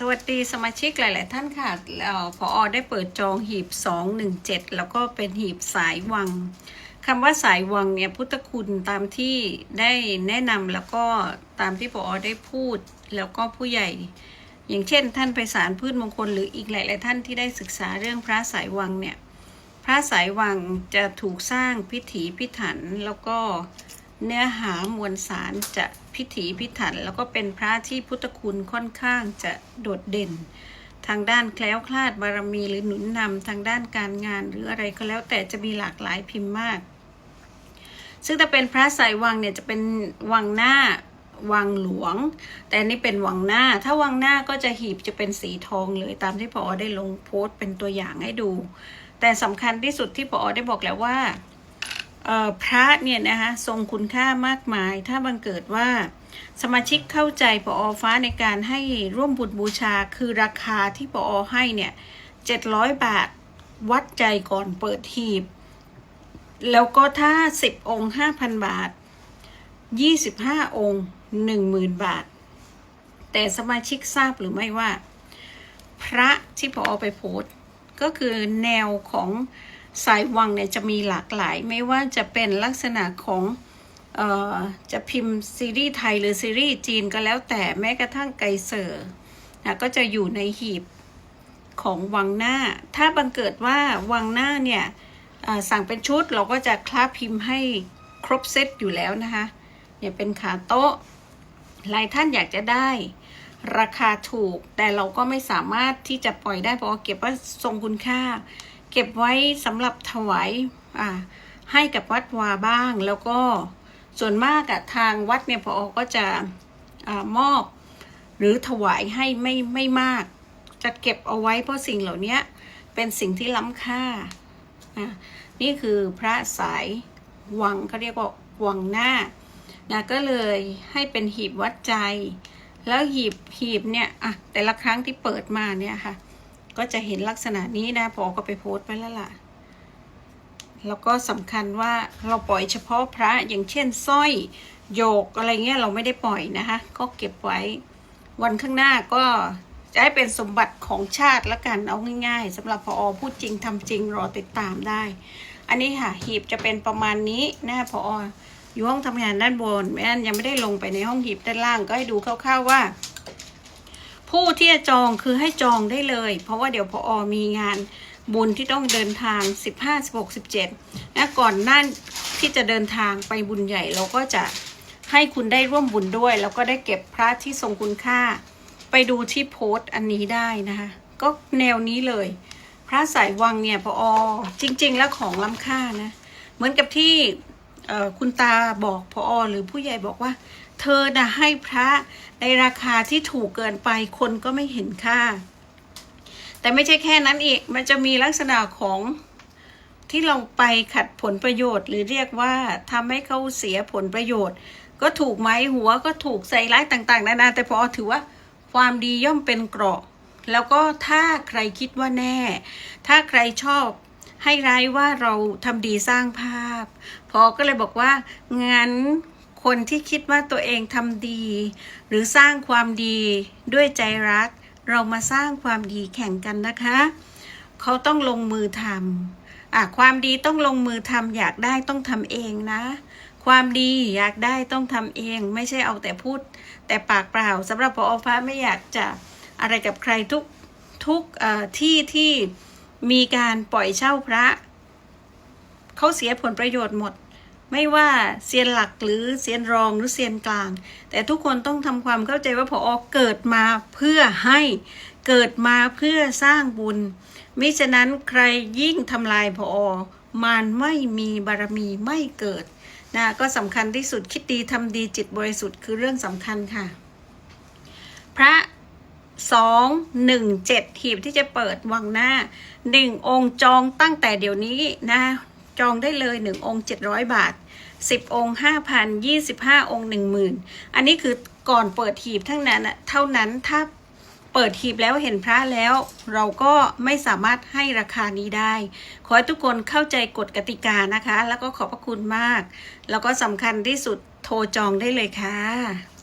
สวัสดีสมาชิกหลาย ๆ ท่านค่ะออพออได้เปิดจองหีบ 217 แล้วก็เป็นหีบสายวังคำว่าสายวังเนี่ยพุทธคุณตามที่ได้แนะนำแล้วก็ตามที่พออได้พูดแล้วก็ผู้ใหญ่ อย่างเช่น ท่านไปสารพืชมงคลหรืออีกหลาย ๆ ท่านที่ได้ศึกษาเรื่องพระสายวังเนี่ยพระสายวังจะถูกสร้างพิถีพิถัน แล้วก็เนื้อหามวลสารจะ พิถีพิถัน แล้วก็เป็นพระที่พุทธคุณค่อนข้างจะโดดเด่น ทางด้านแคล้วคลาดบารมีหรือหนุนนำทางด้านการงาน หรืออะไรก็แล้วแต่จะมีหลากหลายพิมพ์มาก ซึ่งถ้าเป็นพระสายวังเนี่ยจะเป็นวังหน้าวังหลวง แต่นี่เป็นวังหน้า ถ้าวังหน้าก็จะหีบจะเป็นสีทองเลยตามที่พอได้ลงโพสต์เป็นตัวอย่างให้ดู แต่สำคัญที่สุดที่พอได้บอกแล้วว่า พระเนี่ยนะคะทรงคุณค่ามากมาย ถ้าบังเกิดว่าสมาชิกเข้าใจปอฟ้าในการให้ร่วมบุญบูชาคือราคาที่ปอให้เนี่ยเจ็ดร้อยบาทวัดใจก่อนเปิดหีบ แล้วก็ถ้าสิบองค์ห้าพันบาทยี่สิบห้าองค์หนึ่งหมื่นบาท แต่สมาชิกทราบหรือไม่ว่า พระที่พอไปโพสต์ก็คือแนวของ สายวังเนี่ยจะมีหลากหลาย ไม่ว่าจะเป็นลักษณะของจะพิมพ์ซีรีส์ไทยหรือซีรีส์จีนก็แล้วแต่แม้กระทั่งไกเซอร์นะก็จะอยู่ในหีบของวังหน้า ถ้าบังเกิดว่าวังหน้าเนี่ยสั่งเป็นชุดเราก็จะคลาบพิมพ์ให้ครบเซตอยู่แล้วนะคะเนี่ยเป็นขาโต๊ะหลายท่านอยากจะได้ ราคาถูกแต่เราก็ไม่สามารถที่จะปล่อยได้เพราะเก็บว่าทรงคุณค่า เก็บไว้สำหรับถวายอ่าให้กับวัดวาบ้าง แล้วก็ส่วนมากอะทางวัดเนี่ยพอก็จะอมอบ หรือถวายให้ไม่ไม่มาก จะเก็บเอาไว้เพราะสิ่งเหล่านี้เป็นสิ่งที่ล้ำค่า นี่คือพระสายวังเขาเรียกว่าวังหน้านะก็เลยให้เป็นหีบวัดใจ แล้วหีบหีบเนี่ยอะแต่ละครั้งที่เปิดมาเนี่ยค่ะ ก็จะเห็นลักษณะนี้นะพอก็ไปโพสต์ไปแล้วล่ะ แล้วก็สำคัญว่าเราปล่อยเฉพาะพระอย่างเช่นสร้อยโยกอะไรเงี้ยเราไม่ได้ปล่อยนะคะ ก็เก็บไว้ วันข้างหน้าก็จะให้เป็นสมบัติของชาติละกันเอาง่าย ๆสำหรับพออพูดจริงทำจริงรอติดตามได้ อันนี้ค่ะหีบจะเป็นประมาณนี้นะพอออยู่ห้องทำงานด้านบนแม่นยังไม่ได้ลงไปในห้องหีบด้านล่างก็ให้ดูคร่าวๆว่า ผู้ที่จะจองคือให้จองได้เลย เพราะว่าเดี๋ยวพออมีงานบุญที่ต้องเดินทาง 15 16 17นะก่อนหนั่นที่จะเดินทางไปบุญใหญ่เราก็จะให้คุณได้ร่วมบุญด้วย แล้วก็ได้เก็บพระที่ทรงคุณค่า ไปดูที่โพสต์อันนี้ได้นะคะ ก็แนวนี้เลย พระสายวังเนี่ยพออจริง ๆ แล้วของล้ำค่านะ เหมือนกับที่ คุณตาบอกพออหรือผู้ใหญ่บอกว่า เธอนะให้พระในราคาที่ถูกเกินไปคนก็ไม่เห็นค่า แต่ไม่ใช่แค่นั้นอีกมันจะมีลักษณะของที่เราไปขัดผลประโยชน์ หรือเรียกว่าทำให้เขาเสียผลประโยชน์ ก็ถูกไหมหัวก็ถูกใส่ร้ายต่าง ๆ นานาแต่พอถือว่าความดีย่อมเป็นเกราะ แล้วก็ถ้าใครคิดว่าแน่ ถ้าใครชอบ ให้ร้ายว่าเราทำดีสร้างภาพ พอก็เลยบอกว่า งั้นคนที่คิดว่าตัวเองทำดี หรือสร้างความดีด้วยใจรัก เรามาสร้างความดีแข่งกันนะคะ เขาต้องลงมือทำอะความดีต้องลงมือทำอยากได้ต้องทำเองนะ ความดีอยากได้ต้องทำเอง ไม่ใช่เอาแต่พูด แต่ปากเปล่าสำหรับพอฟ้าไม่อยากจะอะไรกับใครทุกทุกเอ่ที่ที่ มีการปล่อยเช่าพระ เขาเสียผลประโยชน์หมด ไม่ว่าเซียนหลักหรือเซียนรองหรือเซียนกลาง แต่ทุกคนต้องทำความเข้าใจว่าพออเกิดมาเพื่อให้เกิดมาเพื่อสร้างบุญ มิฉะนั้นใครยิ่งทำลายพออมันไม่มีบารมีไม่เกิดนะก็สำคัญที่สุดคิดดีทำดีจิตบริสุทธิ์คือเรื่องสำคัญค่ะ พระ สองหนึ่งเจ็ดหีบที่จะเปิดวังหน้าหนึ่งองค์จองตั้งแต่เดี๋ยวนี้นะจองได้เลยหนึ่งองค์เจ็ดร้อยบาทสิบองค์ห้าพันยี่สิบห้าองค์หนึ่งหมื่นอันนี้คือก่อนเปิดหีบทั้งนั้นเท่านั้นถ้าเปิดหีบแล้วเห็นพระแล้ว เราก็ไม่สามารถให้ราคานี้ได้ ขอให้ทุกคนเข้าใจกฎกติกานะคะ แล้วก็ขอบพระคุณมาก แล้วก็สำคัญที่สุดโทรจองได้เลยค่ะ